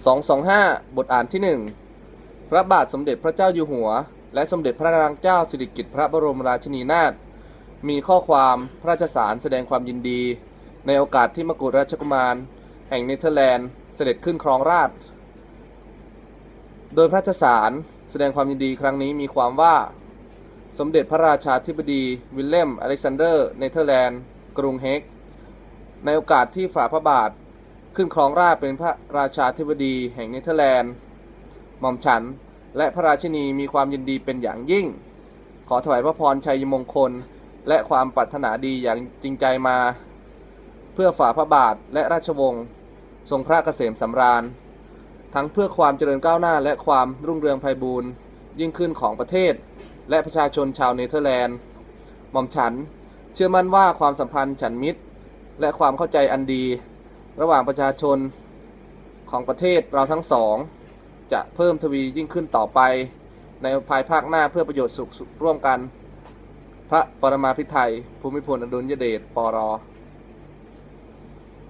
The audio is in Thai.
225 บทอ่านที่ 1 พระบาทสมเด็จพระเจ้าอยู่หัว และสมเด็จพระนางเจ้าสิริกิติ์พระบรมราชินีนาถมีข้อความพระราชสารแสดงความยินดี ในโอกาสที่มกุฎราชกุมาร แห่งเนเธอร์แลนด์เสด็จขึ้นครองราชโดยพระราชสารแสดงความยินดีครั้งนี้มีความว่า สมเด็จพระราชาธิบดีวิลเลมอเล็กซานเดอร์เนเธอร์แลนด์ กรุงเฮกในโอกาสที่ฝ่าพระบาท ขึ้นครองราชเป็นพระราชาธิบดีแห่งเนเธอร์แลนด์หม่อมฉัน และพระราชินีมีความยินดีเป็นอย่างยิ่ง ขอถวายพระพรชัยมงคล และความปรารถนาดีอย่างจริงใจมา เพื่อฝ่าพระบาทและราชวงศ์ทรงพระเกษมสำราญ ทั้งเพื่อความเจริญก้าวหน้าและความรุ่งเรืองไพบูรย์ยิ่งขึ้นของประเทศ และประชาชนชาวเนเธอร์แลนด์หม่อมฉัน เชื่อมั่นว่าความสัมพันธ์ฉันมิตร และความเข้าใจอันดี ระหว่างประชาชนของประเทศเราทั้งสอง จะเพิ่มทวียิ่งขึ้นต่อไป ในภายภาคหน้าเพื่อประโยชน์สุขร่วมกัน พระปรมาภิไธยภูมิพลอดุลยเดชปร